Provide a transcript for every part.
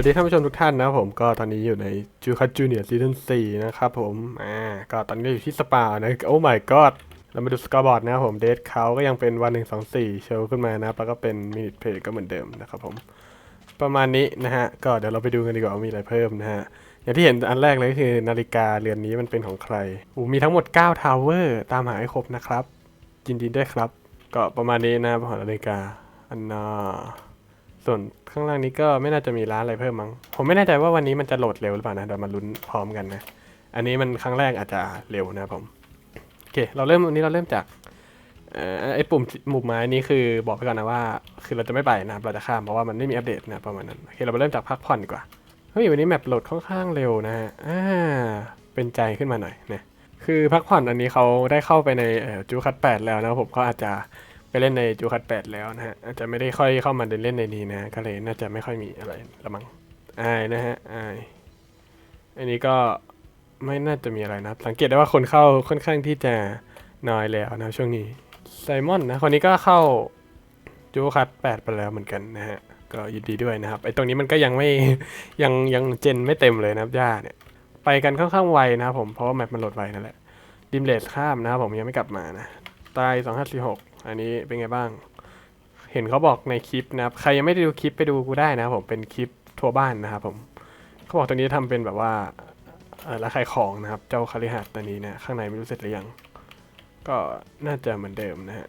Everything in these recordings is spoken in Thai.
วัสดีท่านผู้ชมทุกท่านนะผมก็ตอนนี้อยู่ในจูคัตจูเนียร์ซีซั่น4นะครับผมอ่าก็ตอนนี้อยู่ที่สปานะโอ้ my god เรามาดูสกอร์บอร์ดนะผมเดทเขาก็ยังเป็นวันหนึ่งสองสี่โชว์ขึ้นมานะแล้วก็เป็นมินิเพย์ก็เหมือนเดิมนะครับผมประมาณนี้นะฮะ ก็เดี๋ยวเราไปดูกันดีกว่าว่ามีอะไรเพิ่มนะฮะ อย่างที่เห็นอันแรกเลยก็คือนาฬิกาเรือนนี้มันเป็นของใครอูมีทั้งหมด9ทาวเวอร์ตามหาให้ครบนะครับยินดีด้วยครับ ก็ประมาณนี้นะของนาฬิกาอันนา ส่วนข้างล่างนี้ก็ไม่น่าจะมีร้านอะไรเพิ่มมั้ง ผมไม่แน่ใจว่าวันนี้มันจะโหลดเร็วหรือเปล่านะ เดี๋ยวมาลุ้นพร้อมกันนะ อันนี้มันครั้งแรกอาจจะเร็วนะผม โอเค เราเริ่มวันนี้เราเริ่มจากเอ่อไอ้ปุ่มหมุมไม้นี้คือบอกไปก่อนนะว่า คือเราจะไม่ไปนะครับเราจะข้ามเพราะว่ามันไม่มีอัปเดตนะประมาณนั้น โอเค เราไปเริ่มจากพักผ่อนดีกว่า เฮ้ย วันนี้แมปโหลดค่อนข้างเร็วนะฮะ อ่า เป็นใจขึ้นมาหน่อยนะ คือพักผ่อนอันนี้เขาได้เข้าไปในจูคัต8แล้วนะผมก็อาจจะ ไปเล่นในจูคัต8แล้วนะฮะอาจจะไม่ได้ค่อยเข้ามาเล่นในนี้นะก็เลยน่าจะไม่ค่อยมีอะไรละมั้งอายนะฮะอายอันนี้ก็ไม่น่าจะมีอะไรนะสังเกตได้ว่าคนเข้าค่อนข้างที่จะน้อยแล้วนะช่วงนี้ไซมอนนะคนนี้ก็เข้าจูคัตแปดไปแล้วเหมือนกันนะฮะก็ยินดีด้วยนะครับไอ้ตรงนี้มันก็ยังไม่ยังยังเจนไม่เต็มเลยนะครับย่าเนี่ยไปกันค่อนข้างไวนะครับผมเพราะว่าแมปมันโหลดไวนั่นแหละดิมเลสข้ามนะครับผมยังไม่กลับมานะตายสองห้าสี่หก อันนี้เป็นไงบ้าง เห็นเขาบอกในคลิปนะครับ ใครยังไม่ได้ดูคลิปไปดูกูได้นะผมเป็นคลิปทัวร์บ้านนะครับผมเขาบอกตรงนี้ทำเป็นแบบว่าเอ่อแล้วขายของนะครับ เจ้าคาริหัสตัวนี้นะข้างในไม่รู้เสร็จหรือยัง ก็น่าจะเหมือนเดิมนะฮะ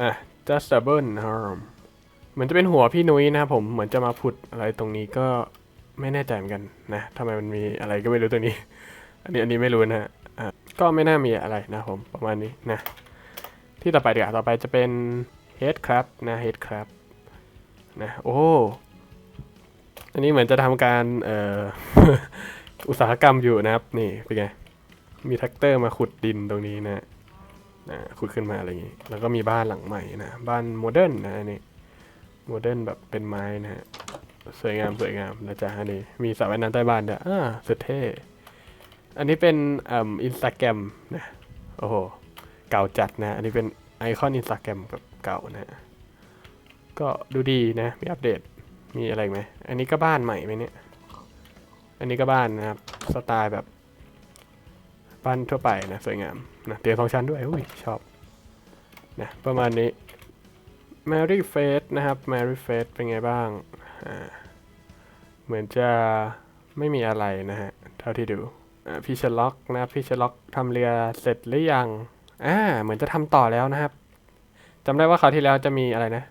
อะ just double harm เหมือนจะเป็นหัวพี่นุ้ยนะครับผมเหมือนจะมาผุดอะไรตรงนี้ก็ไม่แน่ใจเหมือนกันนะทำไมมันมีอะไรก็ไม่รู้ตรงนี้ อันนี้อันนี้ไม่รู้นะฮะก็ไม่น่ามีอะไรนะผมประมาณนี้นะ ที่ต่อไปเดี๋ยวต่อไปจะเป็น head crab นะ head crab นะโอ้อันนี้เหมือนจะทำการเอ่ออุตสาหกรรมอยู่นะครับ นี่เป็นไง มีแท็กเตอร์มาขุดดินตรงนี้นะนะขุดขึ้นมาอะไรอย่างนี้แล้วก็มีบ้านหลังใหม่นะ บ้านโมเดิร์นนะอันนี้โมเดิร์นแบบเป็นไม้นะฮะสวยงามสวยงามนะจ๊ะอันนี้มีสระว่ายน้ำใต้บ้านด้วยอ่าสุดเท่ อันนี้เป็นอ่าอินสตาแกรมนะโอ้โหเก่าจัดนะ อันนี้เป็น ไอคอนอินสตาแกรมแบบเก่านะก็ดูดีนะมีอัปเดตมีอะไรไหมอันนี้ก็บ้านใหม่ไหมเนี่ย อันนี้ก็บ้านนะครับสไตล์แบบบ้านทั่วไปนะสวยงามนะเตียงสองชั้นด้วยอุ้ยชอบนะประมาณนี้ Mary Face นะครับ Mary Face เป็นไงบ้างอ่าเหมือนจะไม่มีอะไรนะฮะ เท่าที่ดูพี่เชล็อกนะครับพี่เชล็อกทำเรือเสร็จหรือยัง อ่าเหมือนจะทำต่อแล้วนะครับจำได้ว่าคราวที่แล้วจะมีอะไรนะ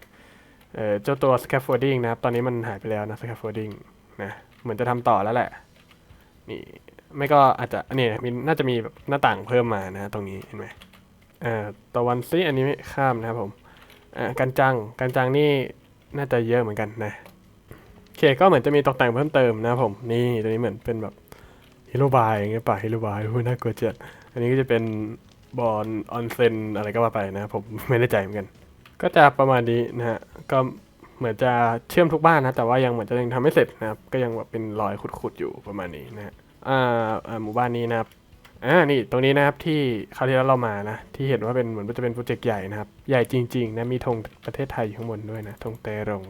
เออเจ้าตัว scaffolding นะครับ ตอนนี้มันหายไปแล้วนะ scaffolding นะ เหมือนจะทำต่อแล้วแหละ นี่ ไม่ก็อาจจะนี่มีน่าจะมีแบบหน้าต่างเพิ่มมานะ ตรงนี้เห็นไหมเอ่อตะวันซีอันนี้ข้ามนะครับผมอ่ากันจังกันจังนี่น่าจะเยอะเหมือนกันนะโอเคก็เหมือนจะมีตกแต่งเพิ่มเติมนะครับผม นี่ตัวนี้เหมือนเป็นแบบฮิโรบายอย่างเงี้ยป่ะฮิโรบายโอ้ยน่ากลัวจัดอันนี้ก็จะเป็น บอลออนเซนอะไรก็ว่าไปนะผมไม่แน่ใจเหมือนกัน ก็จะประมาณนี้นะฮะก็เหมือนจะเชื่อมทุกบ้านนะแต่ว่ายังเหมือนจะยังทำไม่เสร็จนะครับ ก็ยังแบบเป็นรอยขุดๆอยู่ประมาณนี้นะฮะอ่าอ่าหมู่บ้านนี้นะครับอ่านี่ตรงนี้นะครับที่คราวที่แล้วเรามานะ ที่เห็นว่าเป็นเหมือนจะเป็นโปรเจกต์ใหญ่นะครับ ใหญ่จริงๆนะมีธงประเทศไทยอยู่ข้างบนด้วยนะธงเตรง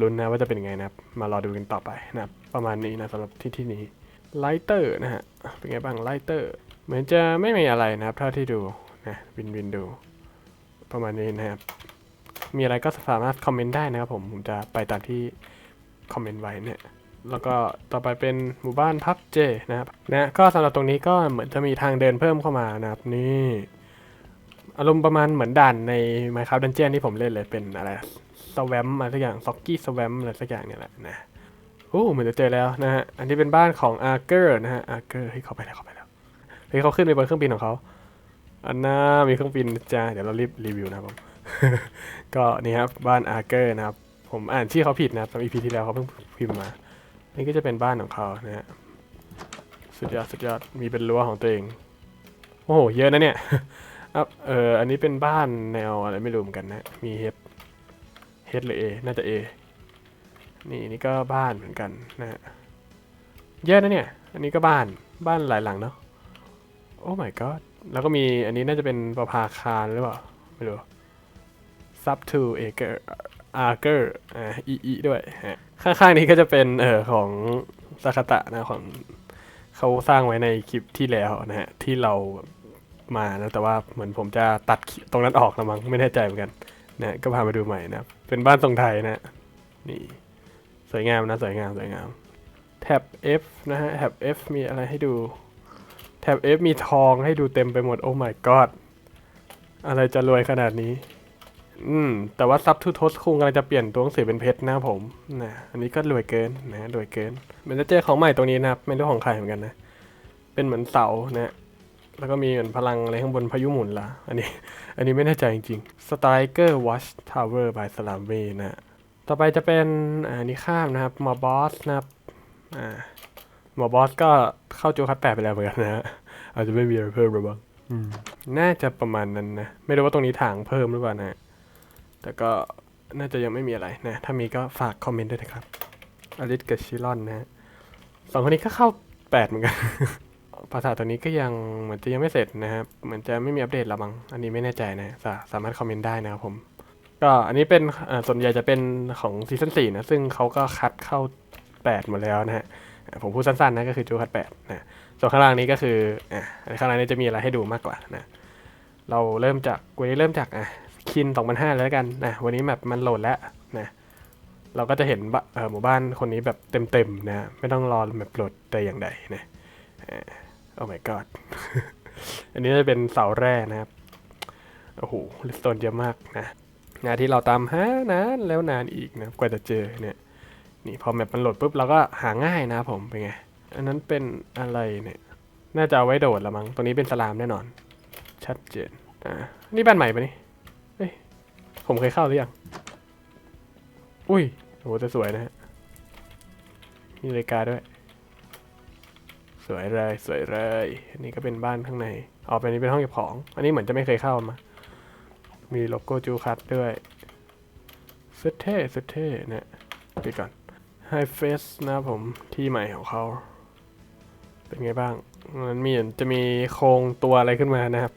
ลุ้นนะว่าจะเป็นยังไงนะครับ มารอดูกันต่อไปนะครับ ประมาณนี้นะสำหรับที่ที่นี้ไลเตอร์นะฮะเป็นไงบ้างไลเตอร์ เหมือนจะไม่มีอะไรนะครับเท่าที่ดูนะวินวินดู ประมาณนี้นะครับ มีอะไรก็สามารถคอมเมนต์ได้นะครับผม ผมจะไปตามที่คอมเมนต์ไว้เนี่ยแล้วก็ต่อไปเป็นหมู่บ้านพับเจนะครับนะก็สำหรับตรงนี้ก็เหมือนจะมีทางเดินเพิ่มเข้ามานะครับ นี่อารมณ์ประมาณเหมือนด่านใน Minecraft Dungeon ที่ผมเล่นเลยเป็นอะไรสแวมอะไรสักอย่างซ็อกกี้สแวมอะไรสักอย่างเนี่ยแหละนะโอ้เหมือนจะเจอแล้วนะฮะอันนี้เป็นบ้านของอาร์เกอร์นะฮะอาร์เกอร์ให้เข้าไปแล้วเข้าไป เฮ้ยเขาขึ้นไปบนเครื่องบินของเขาอันน่ามีเครื่องบินจ้าเดี๋ยวเรารีบรีวิวนะครับผมก็นี่ครับบ้านอาร์เกอร์นะครับ ผมอ่านชื่อเขาผิดนะครับตอน EP ที่แล้วเขาเพิ่งพิมพ์มานี่ก็จะเป็นบ้านของเขานะฮะสุดยอดสุดยอดมีเป็นรั้วของตัวเองโอ้โหเยอะนะเนี่ยเอออันนี้เป็นบ้านแนวอะไรไม่รู้เหมือนกันนะ มีเฮดเฮดหรือเอน่าจะเอนี่นี่ก็บ้านเหมือนกันนะฮะเยอะนะเนี่ย อันนี้ก็บ้านบ้านหลายหลังเนาะ โอ้ my god แล้วก็มีอันนี้น่าจะเป็นประภาคารหรือเปล่า ไม่รู้ sub to acre อาร์เกอร์อ่าอีอีด้วยฮะข้างๆนี้ก็จะเป็นเอ่อของซากาตะนะของเขาสร้างไว้ในคลิปที่แล้วนะฮะ ที่เรามานะแต่ว่าเหมือนผมจะตัดตรงนั้นออกนะมั้งไม่แน่ใจเหมือนกันนะก็พามาดูใหม่นะ เป็นบ้านทรงไทยนะ นี่ สวยงามนะ สวยงาม สวยงาม แท็บ F นะฮะ แท็บ F มีอะไรให้ดู แท็บ F มีทองให้ดูเต็มไปหมด โอ้ my god อะไรจะรวยขนาดนี้ อืม แต่ว่าซับทูทสคุงกำลังจะเปลี่ยนตัวหนังสือเป็นเพชรนะผม นะ อันนี้ก็รวยเกินนะรวยเกินเมันจะเจอของใหม่ตรงนี้นะครับ ไม่รู้ของใครเหมือนกันนะ เป็นเหมือนเสานะ แล้วก็มีเหมือนพลังอะไรข้างบนพายุหมุนละอันนี้ อันนี้ไม่แน่ใจจริงๆ Striker Watch Tower by s l a m w a y นะ ต่อไปจะเป็นอันนี้ข้ามนะครับมอบอสนะครับ อ่า หมอบอสก็เข้าโจคัดแปดไปแล้วเหมือนกันนะฮะอาจจะไม่มีอะไรเพิ่มหรือบ้างอืมน่าจะประมาณนั้นนะ ไม่รู้ว่าตรงนี้ถางเพิ่มหรือเปล่านะ แต่ก็น่าจะยังไม่มีอะไรนะ ถ้ามีก็ฝากคอมเมนต์ด้วยนะครับอลิสกับชิลอนนะสองคนนี้ก็เข้าแปดเหมือนกัน ภาษาตัวนี้ก็ยังเหมือนจะยังไม่เสร็จนะครับเหมือนจะไม่มีอัปเดตละมั้งอันนี้ไม่แน่ใจนะสาสามารถคอมเมนต์ได้นะครับผม ก็อันนี้เป็นส่วนใหญ่จะเป็นของซีซั่นสี่นะ ซึ่งเขาก็คัดเข้า8หมดแล้วนะฮะ ผมพูดสั้นๆนะก็คือจูคัดนะส่วนข้างล่างนี้ก็คืออ่าอันข้างล่างนี้จะมีอะไรให้ดูมากกว่านะเราเริ่มจากวันนี้เริ่มจากอะคิน2005แล้วกันนะวันนี้แมปมันโหลดแล้วนะเราก็จะเห็นบะหมู่บ้านคนนี้แบบเต็มๆนะไม่ต้องรอแมปโหลดแต่อย่างใดนะโอ้ my god อันนี้จะเป็นเสาแร่นะครับโอ้โหลิสโตนเยอะมากนะงานที่เราตามหานานแล้วนานอีกนะกว่าจะเจอเนี่ย นี่พอแมปมันโหลดปุ๊บเราก็หาง่ายนะผมเป็นไง อันนั้นเป็นอะไรเนี่ย น่าจะเอาไว้โดดละมั้งตัวนี้เป็นสลามแน่นอน ชัดเจน อ่า นี่บ้านใหม่ปะนี่เฮ้ย ผมเคยเข้าหรือยัง อุ้ยโหจะสวยนะฮะ มีนาฬิกาด้วย สวยเลย สวยเลย อันนี้ก็เป็นบ้านข้างในออกไปนี้เป็นห้องเก็บของ อันนี้เหมือนจะไม่เคยเข้ามา มีโลโก้จูคัตด้วยสุดเท่สุดเท่เนี่ยไปก่อน High Face นะครับผมที่ใหม่ของเขา เป็นไงบ้างมันมีจะมีโครงตัวอะไรขึ้นมานะครับ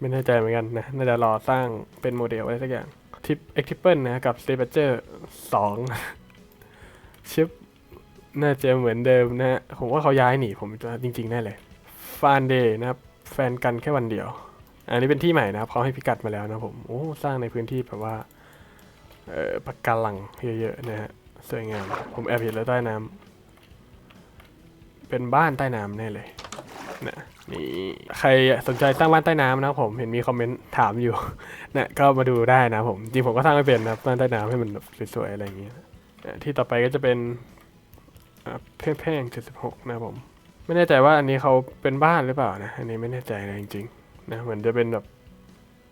ไม่แน่ใจเหมือนกันนะ น่าจะรอสร้างเป็นโมเดลอะไรสักอย่างทิปเอ็กทิปเปิลนะกับสเตปเจอร์สองชิปน่าจะเหมือนเดิมนะ ผมว่าเขาย้ายหนีผมจริงๆแน่เลยฟานเดย์นะครับ แฟนกันแค่วันเดียว อันนี้เป็นที่ใหม่นะครับเขาให้พิกัดมาแล้วนะผม โอ้ สร้างในพื้นที่แบบว่า เออปะการังเยอะๆนะฮะ สวยงาม ผมแอบเห็นแล้วใต้น้ำเป็นบ้านใต้น้ำแน่เลยนะนี่ใครสนใจสร้างบ้านใต้น้ำนะผมเห็นมีคอมเมนต์ถามอยู่นะก็มาดูได้นะผมจริงผมก็สร้างไม่เป็นนะครับบ้านใต้น้ำให้มันสวยๆอะไรอย่างเงี้ยนะที่ต่อไปก็จะเป็นอ่าเพ่งๆเจ็ดสิบหกนะผม ไม่แน่ใจว่าอันนี้เขาเป็นบ้านหรือเปล่านะ อันนี้ไม่แน่ใจนะจริงๆนะเหมือนจะเป็นแบบ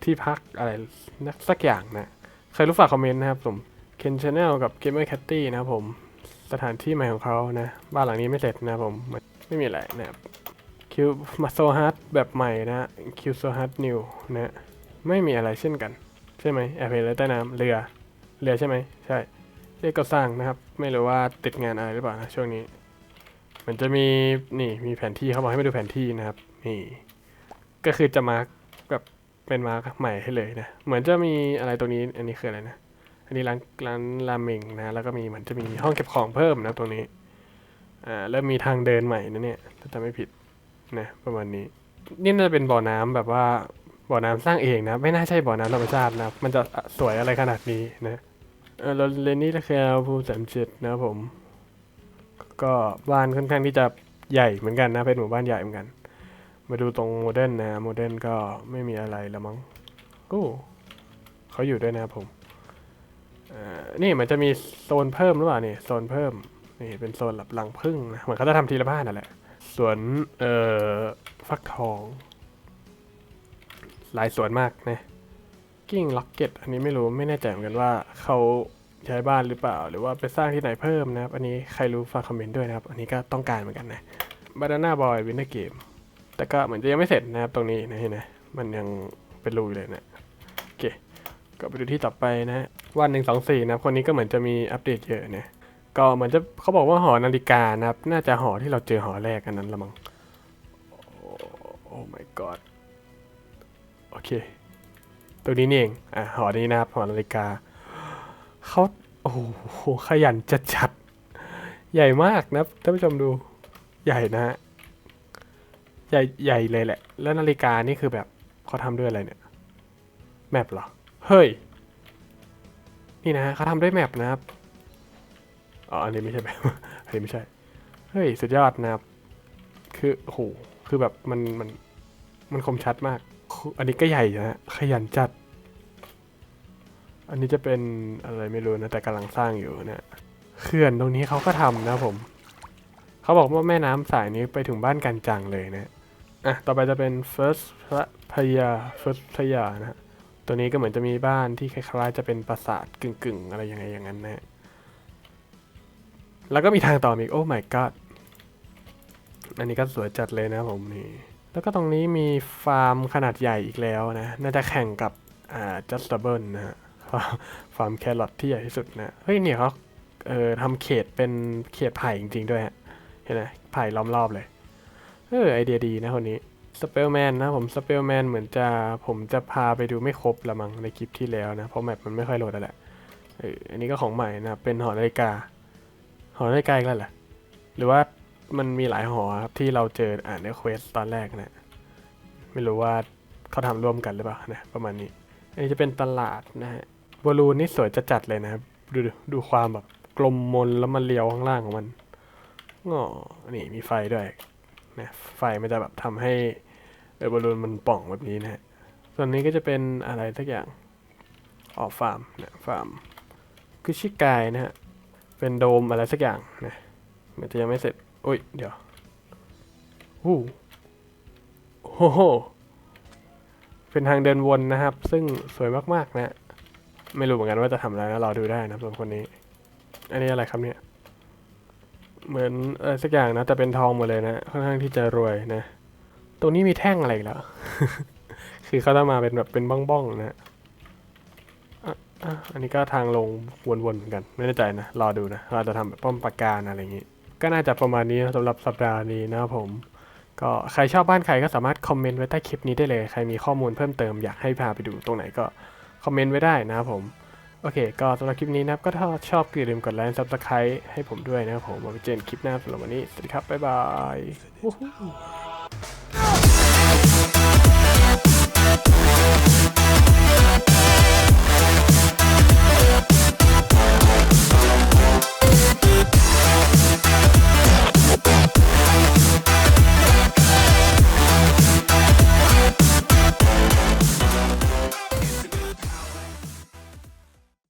ที่พักอะไรสักอย่างนะใครรู้ฝากคอมเมนต์นะครับผม เคนชาแนลกับเกมเมอร์แคตตี้นะครับผม สถานที่ใหม่ของเขานะ บ้านหลังนี้ไม่เสร็จนะผม ไม่มีอะไรนะครับคิวมาโซฮาร์ดแบบใหม่นะคิวโซฮาร์ดนิวนะไม่มีอะไรเช่นกัน ใช่ไหมแอบเห็นเลใต้น้ำเรือ เรือใช่ไหมใช่เรียกก็สร้างนะครับ ไม่รู้ว่าติดงานอะไรหรือเปล่านะช่วงนี้ มันจะมีนี่มีแผนที่เขาบอกให้มาดูแผนที่นะครับนี่ก็คือจะมาร์กแบบเป็นมาร์กใหม่ให้เลยนะ เหมือนจะมีอะไรตรงนี้ อันนี้คืออะไรนะ อันนี้ร้านร้านราเมงนะแล้วก็มีเหมือนจะมีห้องเก็บของเพิ่มนะตรงนี้อ่าเริ่มมีทางเดินใหม่นะเนี่ยถ้าจำไม่ผิดนะประมาณนี้ นี่น่าจะเป็นบ่อน้ำแบบว่าบ่อน้ำสร้างเองนะ ไม่น่าใช่บ่อน้ำธรรมชาตินะมันจะสวยอะไรขนาดนี้นะเออเราเลนนี่ตะแคลภูสามเจ็ดนะผม ก็บ้านค่อนข้างที่จะใหญ่เหมือนกันนะเป็นหมู่บ้านใหญ่เหมือนกัน มาดูตรงโมเดิร์นนะโมเดิร์นก็ไม่มีอะไรล้วมั้งกู้เขาอยู่ด้วยนะผม นี่มันจะมีโซนเพิ่มหรือเปล่านี่โซนเพิ่มนี่เป็นโซนหลับหลังพึ่งนะเหมือนเขาจะทำทีละบ้านนั่นแหละสวนเอ่อฟักทอง หลายสวนมากนะกิ้งล็อกเก็ตอันนี้ไม่รู้ไม่แน่ใจเหมือนกันว่าเขาใช้บ้านหรือเปล่า หรือว่าไปสร้างที่ไหนเพิ่มนะครับ อันนี้ใครรู้ฝากคอมเมนต์ด้วยนะครับ อันนี้ก็ต้องการเหมือนกันนะบานาน่าบอยวินเทอร์เกมแต่ก็เหมือนจะยังไม่เสร็จนะครับตรงนี้นะเห็นไหมมันยังเป็นรูอยู่เลยนะโอเคก็ไปดูที่ต่อไปนะ วันหนึ่งสองสี่นะคนนี้ก็เหมือนจะมีอัปเดตเยอะเนะก็เหมือนจะเขาบอกว่าหอนาฬิกานะครับ น่าจะหอที่เราเจอหอแรกอันนั้นละมั้งโอ้โอ้ my god โอเค ตัวนี้นี่เอง อะหอนี้นะครับหอนาฬิกาเขาโอ้โหขยันจัดจัดใหญ่มากนะท่านผู้ชมดูใหญ่นะฮะใหญ่ใหญ่เลยแหละ แล้วนาฬิกานี่คือแบบเขาทำด้วยอะไรเนี่ย แมปเหรอ เฮ้ย นี่นะเขาทำด้วยแมปนะครับอ๋ออันนี้ไม่ใช่แมปอันนี้ไม่ใช่ เฮ้ยสุดยอดนะครับ คือโอ้โหคือแบบมันมันมันคมชัดมาก อันนี้ก็ใหญ่นะขยันจัด อันนี้จะเป็นอะไรไม่รู้นะแต่กำลังสร้างอยู่นะเขื่อนตรงนี้เขาก็ทำนะผมเขาบอกว่าแม่น้ำสายนี้ไปถึงบ้านกันจังเลยนะอะต่อไปจะเป็น first พระยา first พยานะฮะ ตัวนี้ก็เหมือนจะมีบ้านที่คล้ายๆ จะเป็นปราสาทกึ่งๆ อะไรยังไงอย่างนั้นนะ แล้วก็มีทางต่ออีก โอ้ my god อันนี้ก็สวยจัดเลยนะผมนี่ แล้วก็ตรงนี้มีฟาร์มขนาดใหญ่อีกแล้วนะ น่าจะแข่งกับอ่า Justable นะฮะฟาร์มแครอทที่ใหญ่ที่สุดนะ เฮ้ยเนี่ยเขาเออทำเขตเป็นเขตไผ่จริงๆด้วยฮะ เห็นไหมไผ่ล้อมรอบเลย เออไอเดียดีนะคนนี้ สเปลแมนนะผมสเปลแมนเหมือนจะผมจะพาไปดูไม่ครบละมั้งในคลิปที่แล้วนะ เพราะแมปมันไม่ค่อยโหลดแล้วแหละเอออันนี้ก็ของใหม่นะเป็นหอนาฬิกา หอนาฬิกาอีกแล้วเหรอหรือว่ามันมีหลายหอครับที่เราเจออ่านในเควสตอนแรกนะไม่รู้ว่าเขาทำร่วมกันหรือเปล่านะประมาณนี้ อันนี้จะเป็นตลาดนะฮะบอลูนนี่สวยจะจัดเลยนะครับดูดูความแบบกลมมนแล้วมันเลี้ยวข้างล่างของมันอ๋อนี่มีไฟด้วย นะไฟมันจะแบบทำให้เอบอลลูนมันป่องแบบนี้นะฮะส่วนนี้ก็จะเป็นอะไรสักอย่างออกฟาร์มนะฟาร์มคือชิกายนะฮะเป็นโดมอะไรสักอย่างนะมันจะยังไม่เสร็จอุ้ยเดี๋ยวอู้โอ้โหเป็นทางเดินวนนะครับ ซึ่งสวยมากๆนะ ไม่รู้เหมือนกันว่าจะทำอะไรนะรอดูได้นะส่วนคนนี้ อันนี้อะไรครับเนี่ย เหมือนเออสักอย่างนะ แต่เป็นทองหมดเลยนะค่อนข้างที่จะรวยนะ ตรงนี้มีแท่งอะไรแล้ว คือเขาจะมาเป็นแบบเป็นบ้องๆนะอันนี้ก็ทางลงวนๆเหมือนกัน ไม่แน่ใจนะ รอดูนะ เราจะทำแบบป้อมปราการอะไรอย่างนี้ ก็น่าจะประมาณนี้สำหรับสัปดาห์นี้นะครับผม ก็ใครชอบบ้านใครก็สามารถคอมเมนต์ไว้ใต้คลิปนี้ได้เลย ใครมีข้อมูลเพิ่มเติมอยากให้พาไปดูตรงไหนก็คอมเมนต์ไว้ได้นะครับผม โอเค ก็สำหรับคลิปนี้นะครับ ก็ถ้าชอบก็อย่าลืมกดไลค์ซับสไครต์ให้ผมด้วยนะครับผมมาไปเจอกันคลิปหน้าสำหรับวันนี้ สวัสดีครับ บ๊ายบาย